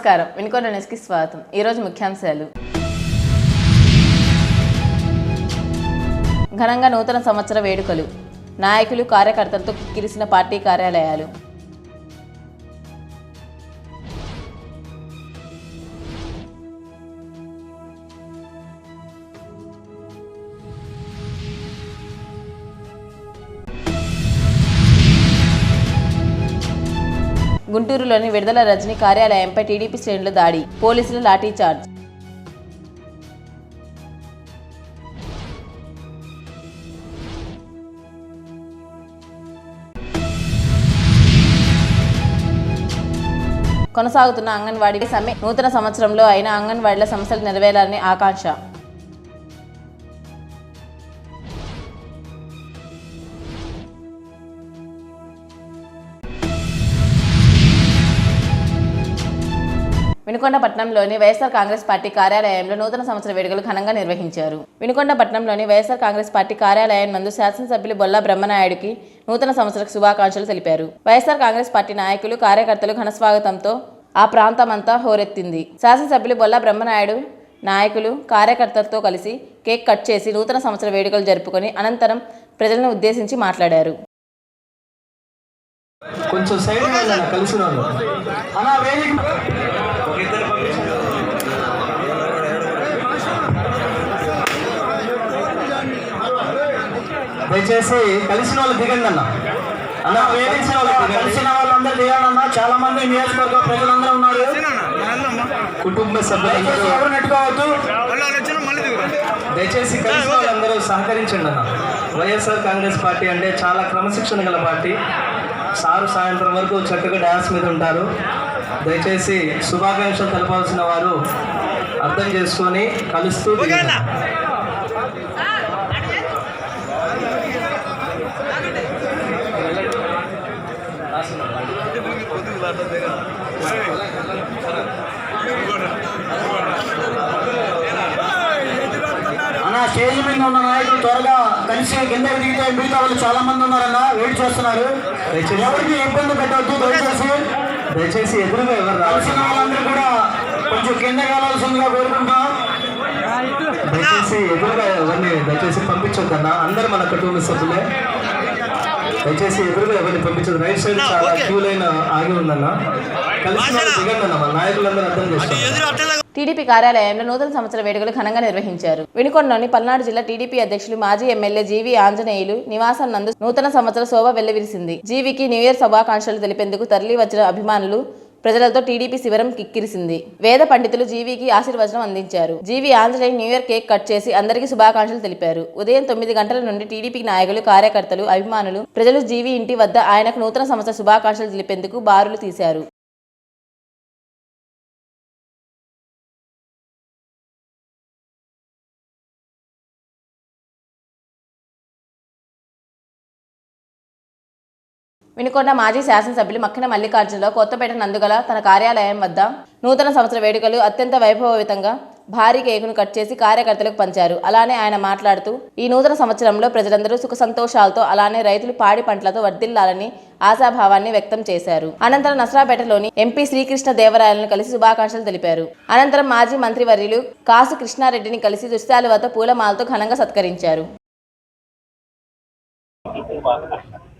నమస్కారం. వినుకొండ న్యూస్కి స్వాగతం. ఈరోజు ముఖ్యాంశాలు. ఘనంగా నూతన సంవత్సర వేడుకలు. నాయకులు కార్యకర్తలతో కిక్కిరిసిన పార్టీ కార్యాలయాలు. గుంటూరులోని విడుదల రజనీ కార్యాలయంపై టీడీపీ శ్రేణుల దాడి పోలీసులు లాఠీచార్జ్ కొనసాగుతున్న అంగన్వాడీ సమ్మె నూతన సంవత్సరంలో అయిన అంగన్వాడీల సమస్యలు నెరవేరాలని ఆకాంక్ష. వినుకొండపట్నంలోని వైఎస్ఆర్ కాంగ్రెస్ పార్టీ కార్యాలయంలో నూతన సంవత్సర వేడుకలు ఘనంగా నిర్వహించారు. వినుకొండపట్నంలోని వైఎస్ఆర్ కాంగ్రెస్ పార్టీ కార్యాలయం నందు శాసనసభ్యులు బొల్లా బ్రహ్మనాయుడికి నూతన సంవత్సర శుభాకాంక్షలు తెలిపారు. వైఎస్ఆర్ కాంగ్రెస్ పార్టీ నాయకులు కార్యకర్తలు ఘనస్వాగతంతో ఆ ప్రాంతమంతా హోరెత్తింది. శాసనసభ్యులు బొల్లా బ్రహ్మనాయుడు నాయకులు కార్యకర్తలతో కలిసి కేక్ కట్ చేసి నూతన సంవత్సర వేడుకలు జరుపుకొని అనంతరం ప్రజలను ఉద్దేశించి మాట్లాడారు. కొంచెం సైడ్ కలిసిన వాళ్ళు అలా వేదిక దయచేసి కలిసిన వాళ్ళు దిగండి అన్న. అన్న వేదించిన వాళ్ళు కలిసిన వాళ్ళందరూ దిగండి అన్న. చాలా మంది నియోజకవర్గ ప్రజలందరూ ఉన్నారు. కుటుంబ సభ్యులందరూ ఎవరు నెట్టుకోవద్దు. దయచేసి కలిసిన వాళ్ళందరూ సహకరించండి అన్న. వైఎస్ఆర్ కాంగ్రెస్ పార్టీ అంటే చాలా క్రమశిక్షణ గల పార్టీ. సారు సాయంత్రం వరకు చక్కగా డ్యాన్స్ మీద ఉంటారు. దయచేసి శుభాకాంక్షలు తెలపాల్సిన వారు అర్థం చేసుకొని కలుస్తూ దిగండి. అన్న మీద ఉన్న నాయకులు త్వరగా కలిసి కిందకి దిగితే మిగతా వాళ్ళు చాలా మంది ఉన్నారన్న వెయిట్ చేస్తున్నారు. ఎవరికి ఇబ్బంది పెట్టవద్దు దయచేసి దయచేసి ఎదురుగా ఎవరు రావాల్సిన వాళ్ళందరూ కూడా కొంచెం కింద కావాల్సిందిగా కోరుకుంటాం దయచేసి ఎదురుగా ఎవరిని దయచేసి పంపించొద్దన్న. అందరు మన కుటుంబ సభ్యులే. దయచేసి ఎదురుగా ఎవరిని పంపించదు రైట్ సైడ్ చాలా క్యూ లైన్ ఆగి ఉందన్న. కలిసి దిగండి అన్న మన నాయకులందరూ అర్థం చేస్తారు టీడీపీ కార్యాలయంలో నూతన సంవత్సర వేడుకలు ఘనంగా నిర్వహించారు. వినుకొండలోని పల్నాడు జిల్లా టీడీపీ అధ్యక్షులు మాజీ ఎమ్మెల్యే జీవి ఆంజనేయులు నివాసం నందు నూతన సంవత్సర శోభ వెల్లవిరిసింది. జీవికి న్యూ ఇయర్ శుభాకాంక్షలు తెలిపేందుకు తరలి వచ్చిన అభిమానులు ప్రజలతో టీడీపీ శిబిరం కిక్కిరిసింది. వేద పండితులు జీవికి ఆశీర్వచనం అందించారు. G V Anjaneya new year cake cut చేసి అందరికీ శుభాకాంక్షలు తెలిపారు. ఉదయం తొమ్మిది గంటల నుండి టీడీపీ నాయకులు కార్యకర్తలు అభిమానులు ప్రజలు జీవి ఇంటి వద్ద ఆయనకు నూతన సంవత్సర శుభాకాంక్షలు తెలిపేందుకు బారులు తీశారు. వినుకొండ మాజీ శాసనసభ్యులు మక్కిన మల్లికార్జునరావు కొత్తపేట నందుగల తన కార్యాలయం వద్ద నూతన సంవత్సర వేడుకలు అత్యంత వైభవవితంగా భారీ కేకును కట్ చేసి కార్యకర్తలకు పంచారు. అలానే ఆయన మాట్లాడుతూ ఈ నూతన సంవత్సరంలో ప్రజలందరూ సుఖ సంతోషాలతో అలానే రైతులు పాడి పంటలతో వర్ధిల్లాలని ఆశాభావాన్ని వ్యక్తం చేశారు. అనంతరం నసరాపేటలోని ఎంపీ శ్రీకృష్ణ దేవరాయలను కలిసి శుభాకాంక్షలు తెలిపారు. అనంతరం మాజీ మంత్రివర్యులు కాసు కృష్ణారెడ్డిని కలిసి దుశ్శాలువతో పూలమాలతో ఘనంగా సత్కరించారు.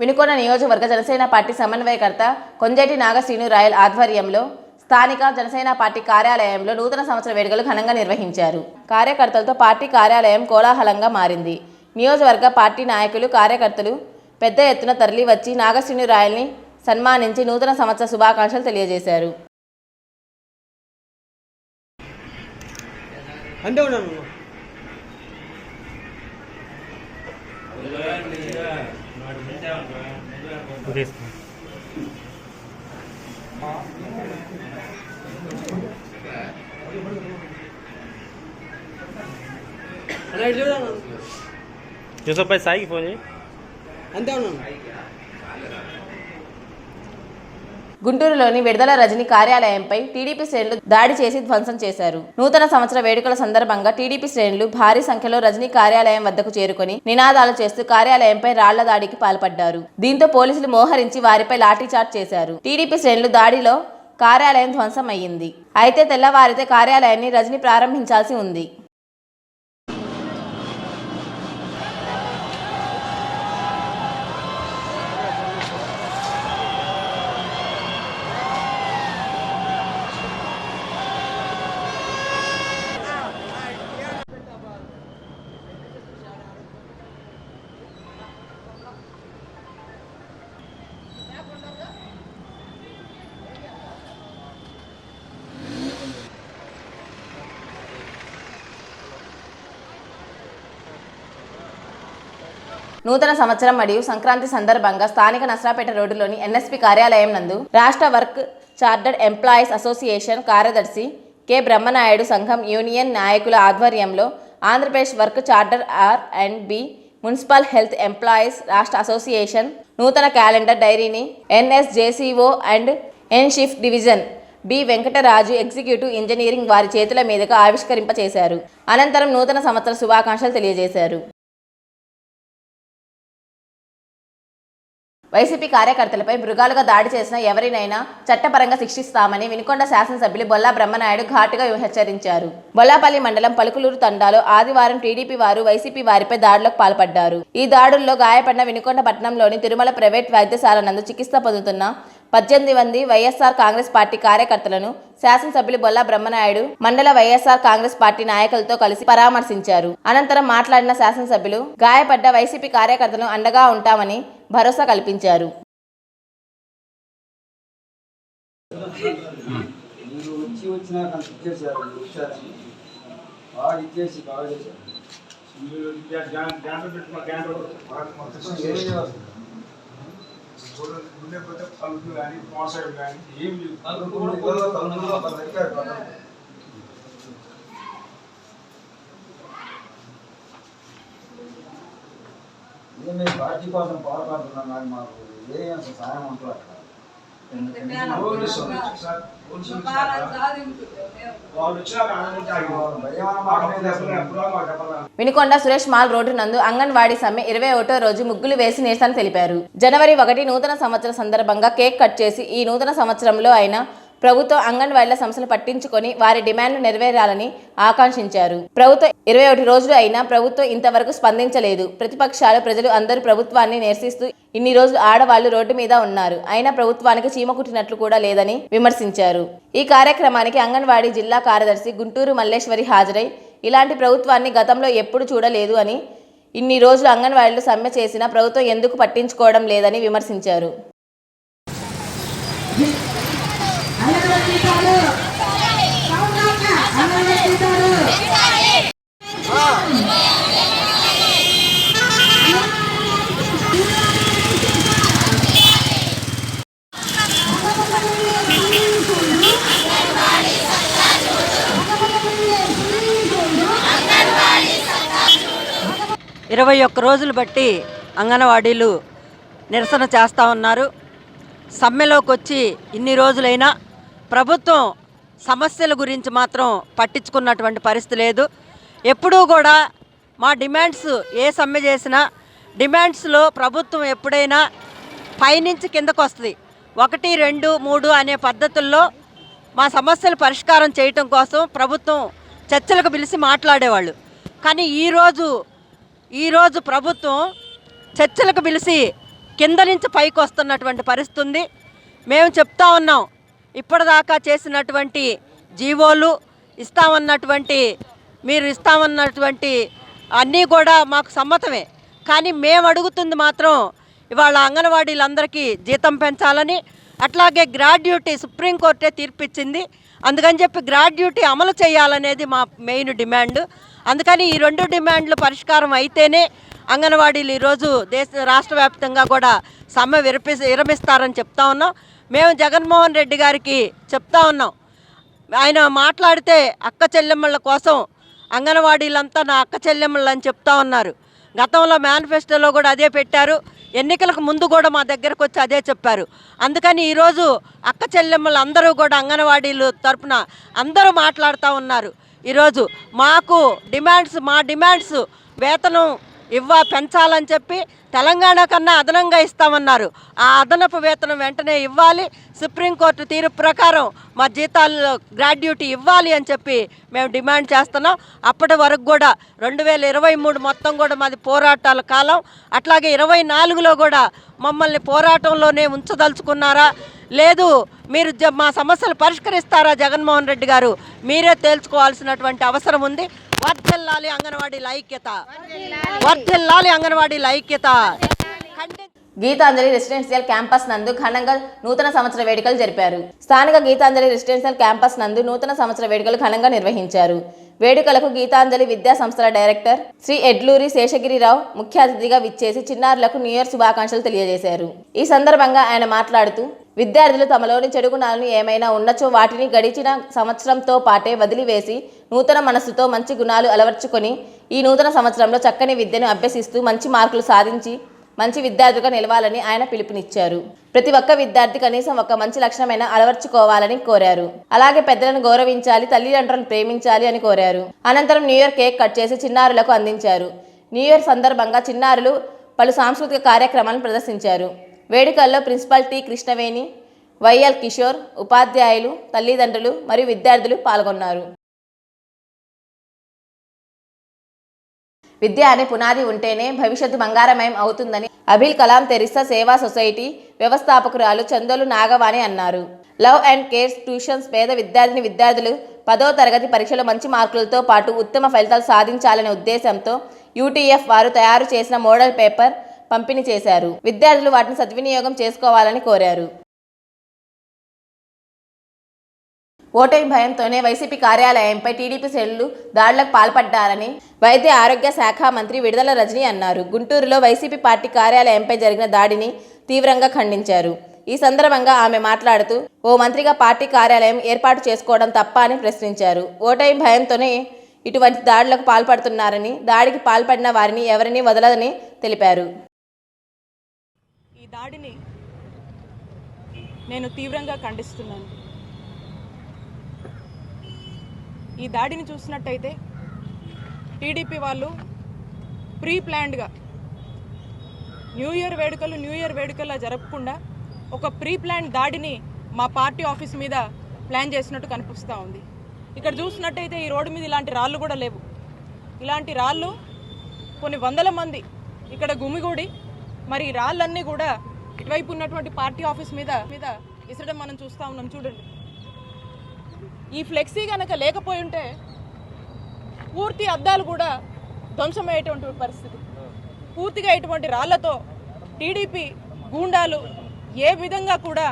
వినుకొండ నియోజకవర్గ జనసేన పార్టీ సమన్వయకర్త కొంజేటి నాగశ్రీను రాయల్ ఆధ్వర్యంలో స్థానిక జనసేన పార్టీ కార్యాలయంలో నూతన సంవత్సర వేడుకలు ఘనంగా నిర్వహించారు. కార్యకర్తలతో పార్టీ కార్యాలయం కోలాహలంగా మారింది. నియోజకవర్గ పార్టీ నాయకులు కార్యకర్తలు పెద్ద ఎత్తున తరలి వచ్చి నాగశ్రీను రాయల్ని సన్మానించి నూతన సంవత్సర శుభాకాంక్షలు తెలియజేశారు. అంటే ఉన్నాను. Por isso. Eu sou sai sair, foi? Andou não? గుంటూరులోని విడుదల రజని కార్యాలయంపై టీడీపీ శ్రేణులు దాడి చేసి ధ్వంసం చేశారు. నూతన సంవత్సర వేడుకల సందర్భంగా టీడీపీ శ్రేణులు భారీ సంఖ్యలో రజనీ కార్యాలయం వద్దకు చేరుకొని నినాదాలు చేస్తూ కార్యాలయంపై రాళ్ళ దాడికి పాల్పడ్డారు. దీంతో పోలీసులు మోహరించి వారిపై లాఠీచార్జ్ చేశారు. టీడీపీ శ్రేణులు దాడిలో కార్యాలయం ధ్వంసం అయ్యింది అయితే తెల్లవారితే కార్యాలయాన్ని రజనీ ప్రారంభించాల్సి ఉంది. నూతన సంవత్సరం మరియు సంక్రాంతి సందర్భంగా స్థానిక నసరాపేట రోడ్డులోని ఎన్ఎస్పి కార్యాలయం నందు రాష్ట్ర వర్క్ చార్టర్డ్ ఎంప్లాయీస్ అసోసియేషన్ కార్యదర్శి కె. బ్రహ్మనాయుడు సంఘం యూనియన్ నాయకుల ఆధ్వర్యంలో Andhra Pradesh work charter R and B municipal health employees రాష్ట్ర అసోసియేషన్ నూతన క్యాలెండర్ డైరీని ఎన్ఎస్జేసీఓ and N shift division B Venkataraju executive engineering వారి చేతుల మీదుగా ఆవిష్కరింపచేశారు. అనంతరం నూతన సంవత్సర శుభాకాంక్షలు తెలియజేశారు. వైసీపీ కార్యకర్తలపై మృగాలుగా దాడి చేసిన ఎవరినైనా చట్టపరంగా శిక్షిస్తామని వినుకొండ శాసనసభ్యులు బొల్లా బ్రహ్మనాయుడు ఘాటుగా హెచ్చరించారు బొల్లాపల్లి మండలం పలుకులూరు తండాలో ఆదివారం టీడీపీ వారు వైసీపీ వారిపై దాడులకు పాల్పడ్డారు. ఈ దాడుల్లో గాయపడిన వినుకొండ పట్టణంలోని తిరుమల ప్రైవేట్ వైద్యశాల నందు చికిత్స పొందుతున్న పద్దెనిమిది మంది వైఎస్ఆర్ కాంగ్రెస్ పార్టీ కార్యకర్తలను శాసనసభ్యులు బొల్లా బ్రహ్మనాయుడు మండల వైఎస్ఆర్ కాంగ్రెస్ పార్టీ నాయకులతో కలిసి పరామర్శించారు. అనంతరం మాట్లాడిన శాసనసభ్యులు గాయపడ్డ వైసీపీ కార్యకర్తలను అండగా ఉంటామని భరోసా కల్పించారు. మీరు వచ్చి వచ్చినా నాకు ఇచ్చేసారు మీరు వచ్చారని బాగా ఇచ్చేసి బాగా చేశారు ఏం చేస్తారు? తలుపులు ఇళ్ళలో తలుపులు అక్కడ పెట్టారు కదా. ఇదే పార్టీ కోసం పోరాడుతున్నాం కానీ మాకు ఏ వినుకొండ సురేష్ మాల్ రోడ్డు నందు అంగన్వాడీ సమ్మె ఇరవై ఒకటో రోజు ముగ్గులు వేసి నిరసన తెలిపారు. జనవరి ఒకటి నూతన సంవత్సర సందర్భంగా కేక్ కట్ చేసి ఈ నూతన సంవత్సరంలో అయినా ప్రభుత్వం అంగన్వాడీల సమస్యలు పట్టించుకొని వారి డిమాండ్లు నెరవేరాలని ఆకాంక్షించారు. ప్రభుత్వం ఇరవై ఒకటి రోజులు అయినా ప్రభుత్వం ఇంతవరకు స్పందించలేదు. ప్రతిపక్షాలు ప్రజలు అందరూ ప్రభుత్వాన్ని నిరసిస్తూ ఇన్ని రోజులు ఆడవాళ్ళు రోడ్డు మీద ఉన్నారు. అయినా ప్రభుత్వానికి చీమ కుట్టినట్లు కూడా లేదని విమర్శించారు. ఈ కార్యక్రమానికి అంగన్వాడీ జిల్లా కార్యదర్శి గుంటూరు మల్లేశ్వరి హాజరై ఇలాంటి ప్రభుత్వాన్ని గతంలో ఎప్పుడు చూడలేదు అని ఇన్ని రోజులు అంగన్వాడీలు సమ్మె చేసినా ప్రభుత్వం ఎందుకు పట్టించుకోవడం లేదని విమర్శించారు. ఇరవై ఒక్క రోజులు బట్టి అంగన్వాడీలు నిరసన చేస్తూ ఉన్నారు. సమ్మెలోకి వచ్చి ఇన్ని రోజులైనా ప్రభుత్వం సమస్యల గురించి మాత్రం పట్టించుకున్నటువంటి పరిస్థితి లేదు. ఎప్పుడూ కూడా మా డిమాండ్స్ ఏ సమ్మె చేసినా డిమాండ్స్లో ప్రభుత్వం ఎప్పుడైనా పైనుంచి కిందకు వస్తుంది ఒకటి రెండు మూడు అనే పద్ధతుల్లో మా సమస్యలు పరిష్కారం చేయటం కోసం ప్రభుత్వం చర్చలకు పిలిచి మాట్లాడేవాళ్ళు. కానీ ఈరోజు ఈరోజు ప్రభుత్వం చర్చలకు పిలిచి కింద నుంచి పైకి వస్తున్నటువంటి పరిస్థితి ఉంది మేము చెప్తా ఉన్నాం ఇప్పటిదాకా చేసినటువంటి జీవోలు ఇస్తామన్నటువంటి మీరు ఇస్తామన్నటువంటి అన్నీ కూడా మాకు సమ్మతమే. కానీ మేము అడుగుతుంది మాత్రం ఇవాళ అంగన్వాడీలందరికీ జీతం పెంచాలని అట్లాగే గ్రాడ్యుటీ సుప్రీంకోర్టే తీర్పిచ్చింది. అందుకని చెప్పి గ్రాడ్యుటీ అమలు చేయాలనేది మా మెయిన్ డిమాండ్. అందుకని ఈ రెండు డిమాండ్లు పరిష్కారం అయితేనే అంగన్వాడీలు ఈరోజు దేశ రాష్ట్ర వ్యాప్తంగా కూడా సమ్మె విరపి విరమిస్తారని చెప్తా ఉన్నాం. మేము జగన్మోహన్ రెడ్డి గారికి చెప్తా ఉన్నాం. ఆయన మాట్లాడితే అక్క చెల్లెమ్మల కోసం అంగన్వాడీలంతా నా అక్క చెల్లెమ్మలు అని చెప్తా ఉన్నారు. గతంలో మేనిఫెస్టోలో కూడా అదే పెట్టారు. ఎన్నికలకు ముందు కూడా మా దగ్గరకు వచ్చి అదే చెప్పారు. అందుకని ఈరోజు అక్క చెల్లెమ్మలు అందరూ కూడా అంగన్వాడీలు తరపున అందరూ మాట్లాడుతూ ఉన్నారు. ఈరోజు మాకు డిమాండ్స్ మా డిమాండ్స్ వేతనం ఇవ్వ పెంచాలని చెప్పి తెలంగాణ కన్నా అదనంగా ఇస్తామన్నారు. ఆ అదనపు వేతనం వెంటనే ఇవ్వాలి. సుప్రీంకోర్టు తీర్పు ప్రకారం మా జీతాల్లో గ్రాడ్యుటీ ఇవ్వాలి అని చెప్పి మేము డిమాండ్ చేస్తున్నాం. అప్పటి వరకు కూడా రెండు వేల ఇరవై మూడు మొత్తం కూడా మాది పోరాటాల కాలం. అట్లాగే ఇరవై నాలుగులో కూడా మమ్మల్ని పోరాటంలోనే ఉంచదలుచుకున్నారా? లేదు మీరు జ- మా సమస్యలు పరిష్కరిస్తారా జగన్మోహన్ రెడ్డి గారు? మీరే తేల్చుకోవాల్సినటువంటి అవసరం ఉంది. వర్ధిల్లాలి అంగన్వాడీల ఐక్యత వర్ధిల్లాలి. అంగన్వాడీల ఐక్యత ఖండి- గీతాంజలి రెసిడెన్షియల్ క్యాంపస్ నందు ఘనంగా నూతన సంవత్సర వేడుకలు జరిపారు. స్థానిక గీతాంజలి రెసిడెన్షియల్ క్యాంపస్ నందు నూతన సంవత్సర వేడుకలు ఘనంగా నిర్వహించారు. వేడుకలకు గీతాంజలి విద్యా సంస్థల డైరెక్టర్ శ్రీ ఎడ్లూరి శేషగిరిరావు ముఖ్య అతిథిగా విచ్చేసి చిన్నారులకు న్యూ ఇయర్ శుభాకాంక్షలు తెలియజేశారు. ఈ సందర్భంగా ఆయన మాట్లాడుతూ విద్యార్థులు తమలోని చెడు గుణాలను ఏమైనా ఉన్నచో వాటిని గడిచిన సంవత్సరంతో పాటే వదిలివేసి నూతన మనస్సుతో మంచి గుణాలు అలవర్చుకొని ఈ నూతన సంవత్సరంలో చక్కని విద్యను అభ్యసిస్తూ మంచి మార్కులు సాధించి మంచి విద్యార్థిగా నిలవాలని ఆయన పిలుపునిచ్చారు. ప్రతి ఒక్క విద్యార్థి కనీసం ఒక మంచి లక్షణమైన అలవర్చుకోవాలని కోరారు. అలాగే పెద్దలను గౌరవించాలి తల్లిదండ్రులను ప్రేమించాలి అని కోరారు. అనంతరం న్యూ ఇయర్ కేక్ కట్ చేసి చిన్నారులకు అందించారు. న్యూ ఇయర్ సందర్భంగా చిన్నారులు పలు సాంస్కృతిక కార్యక్రమాలను ప్రదర్శించారు. వేడుకల్లో principal T Krishnaveni Y L Kishore ఉపాధ్యాయులు తల్లిదండ్రులు మరియు విద్యార్థులు పాల్గొన్నారు. విద్య అనే పునాది ఉంటేనే భవిష్యత్తు బంగారమయం అవుతుందని అభిల్ కలాం తెరిస్తా సేవా సొసైటీ వ్యవస్థాపకురాలు చందోలు నాగవాణి అన్నారు. లవ్ అండ్ కేర్స్ ట్యూషన్స్ పేద విద్యార్థిని విద్యార్థులు పదో తరగతి పరీక్షలో మంచి మార్కులతో పాటు ఉత్తమ ఫలితాలు సాధించాలనే ఉద్దేశంతో యూటీఎఫ్ వారు తయారు చేసిన మోడల్ పేపర్ పంపిణీ చేశారు. విద్యార్థులు వాటిని సద్వినియోగం చేసుకోవాలని కోరారు. ఓటమి భయంతోనే వైసీపీ కార్యాలయంపై టీడీపీ సెల్లు దాడులకు పాల్పడ్డారని వైద్య ఆరోగ్య శాఖ మంత్రి విడుదల రజని అన్నారు. గుంటూరులో వైసీపీ పార్టీ కార్యాలయంపై జరిగిన దాడిని తీవ్రంగా ఖండించారు. ఈ సందర్భంగా ఆమె మాట్లాడుతూ ఓ మంత్రిగా పార్టీ కార్యాలయం ఏర్పాటు చేసుకోవడం తప్ప అని ప్రశ్నించారు. ఓటమి భయంతోనే ఇటువంటి దాడులకు పాల్పడుతున్నారని దాడికి పాల్పడిన వారిని ఎవరిని వదలదని తెలిపారు. ఈ దాడిని నేను తీవ్రంగా ఖండిస్తున్నాను. ఈ దాడిని చూసినట్టయితే టీడీపీ వాళ్ళు ప్రీ ప్లాన్డ్గా న్యూ ఇయర్ వేడుకలు న్యూ ఇయర్ వేడుకలా జరపకుండా ఒక ప్రీ ప్లాన్ దాడిని మా పార్టీ ఆఫీస్ మీద ప్లాన్ చేసినట్టు కనిపిస్తూ ఉంది. ఇక్కడ చూసినట్టయితే ఈ రోడ్డు మీద ఇలాంటి రాళ్ళు కూడా లేవు. ఇలాంటి రాళ్ళు కొన్ని వందల మంది ఇక్కడ గుమిగూడి మరి రాళ్ళన్నీ కూడా ఇటువైపు ఉన్నటువంటి పార్టీ ఆఫీస్ మీద మీద విసరడం మనం చూస్తూ ఉన్నాం. చూడండి. ఈ ఫ్లెక్సీ కనుక లేకపోయి ఉంటే పూర్తి అద్దాలు కూడా ధ్వంసమయ్యేటువంటి పరిస్థితి. పూర్తిగా ఇటువంటి రాళ్ళతో టీడీపీ గూండాలు ఏ విధంగా కూడా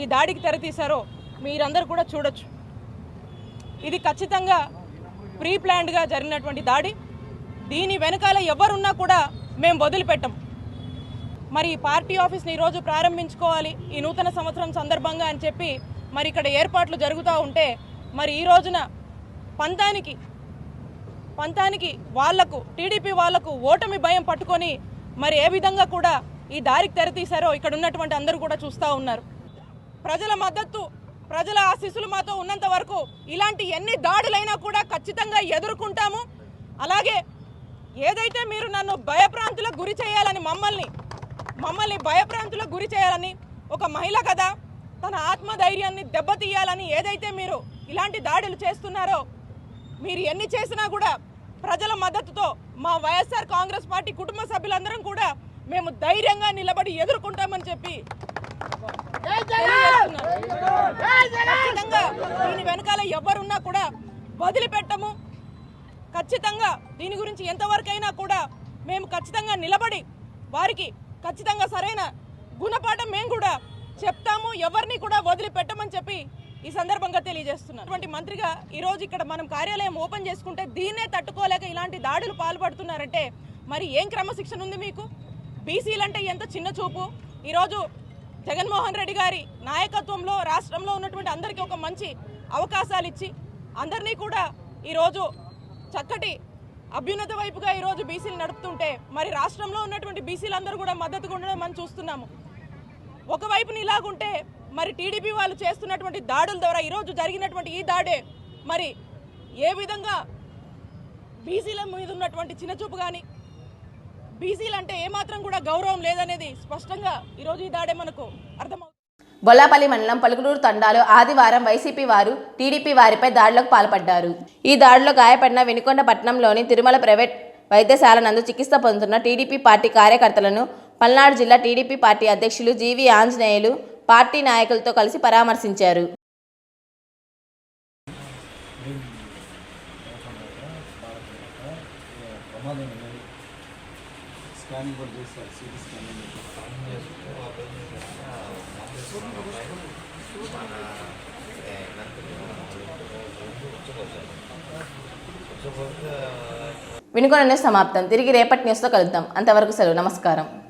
ఈ దాడికి తెరతీశారో మీరందరూ కూడా చూడొచ్చు. ఇది ఖచ్చితంగా ప్రీ ప్లాన్డ్గా జరిగినటువంటి దాడి. దీని వెనకాల ఎవరున్నా కూడా మేము వదిలిపెట్టం. మరి ఈ పార్టీ ఆఫీస్ని ఈరోజు ప్రారంభించుకోవాలి ఈ నూతన సంవత్సరం సందర్భంగా అని చెప్పి మరి ఇక్కడ ఏర్పాట్లు జరుగుతూ ఉంటే మరి ఈ రోజున పంతానికి పంతానికి వాళ్ళకు టీడీపీ వాళ్ళకు ఓటమి భయం పట్టుకొని మరి ఏ విధంగా కూడా ఈ దారికి తెరతీశారో ఇక్కడ ఉన్నటువంటి అందరూ కూడా చూస్తూ ఉన్నారు. ప్రజల మద్దతు ప్రజల ఆశీస్సులు మాతో ఉన్నంత వరకు ఇలాంటి ఎన్ని దాడులైనా కూడా ఖచ్చితంగా ఎదుర్కొంటాము. అలాగే ఏదైతే మీరు నన్ను భయప్రాంతులకు గురి చేయాలని మమ్మల్ని మమ్మల్ని భయప్రాంతులకు గురి చేయాలని ఒక మహిళ కదా తన ఆత్మధైర్యాన్ని దెబ్బతీయాలని ఏదైతే మీరు ఇలాంటి దాడులు చేస్తున్నారో మీరు ఎన్ని చేసినా కూడా ప్రజల మద్దతుతో మా వైఎస్ఆర్ కాంగ్రెస్ పార్టీ కుటుంబ సభ్యులందరం కూడా మేము ధైర్యంగా నిలబడి ఎదుర్కొంటామని చెప్పి. ఖచ్చితంగా దీని వెనకాల ఎవరున్నా కూడా వదిలిపెట్టము. ఖచ్చితంగా దీని గురించి ఎంతవరకైనా కూడా మేము ఖచ్చితంగా నిలబడి వారికి ఖచ్చితంగా సరైన గుణపాఠం మేము కూడా చెప్తాము ఎవరిని కూడా వదిలిపెట్టమని చెప్పి ఈ సందర్భంగా తెలియజేస్తున్నాను. అటువంటి మంత్రిగా ఈరోజు ఇక్కడ మనం కార్యాలయం ఓపెన్ చేసుకుంటే దీన్నే తట్టుకోలేక ఇలాంటి దాడులు పాల్పడుతున్నారంటే మరి ఏం క్రమశిక్షణ ఉంది మీకు? బీసీలంటే ఎంత చిన్న చూపు. ఈరోజు జగన్మోహన్ రెడ్డి గారి నాయకత్వంలో రాష్ట్రంలో ఉన్నటువంటి అందరికీ ఒక మంచి అవకాశాలు ఇచ్చి అందరినీ కూడా ఈరోజు చక్కటి అభ్యున్నత వైపుగా ఈరోజు బీసీలు నడుపుతుంటే మరి రాష్ట్రంలో ఉన్నటువంటి బీసీలందరూ కూడా మద్దతుగా ఉండడం మనం చూస్తున్నాము. ఒకవైపున ఇలాగుంటే మరి టీడీపీ వాళ్ళు చేస్తున్నటువంటి దాడుల ద్వారా ఈరోజు జరిగినటువంటి ఈ దాడే మరి ఏ విధంగా బీసీల మీద ఉన్నటువంటి చిన్నచూపు కానీ బీసీలు అంటే ఏమాత్రం కూడా గౌరవం లేదనేది స్పష్టంగా ఈరోజు ఈ దాడే మనకు అర్థమవుతుంది బొల్లాపల్లి మండలం పలుకులూరు తండాలో ఆదివారం వైసీపీ వారు టీడీపీ వారిపై దాడులకు పాల్పడ్డారు. ఈ దాడిలో గాయపడిన వెనుకొండ పట్టణంలోని తిరుమల ప్రైవేట్ వైద్యశాల నందు చికిత్స పొందుతున్న టీడీపీ పార్టీ కార్యకర్తలను పల్నాడు జిల్లా టీడీపీ పార్టీ అధ్యక్షులు జీవి ఆంజనేయులు పార్టీ నాయకులతో కలిసి పరామర్శించారు. స్కానింగ్ న్యూస్ సమాప్తం. తిరిగి రేపటి న్యూస్తో కలుద్దాం. అంతవరకు సెలవు. నమస్కారం.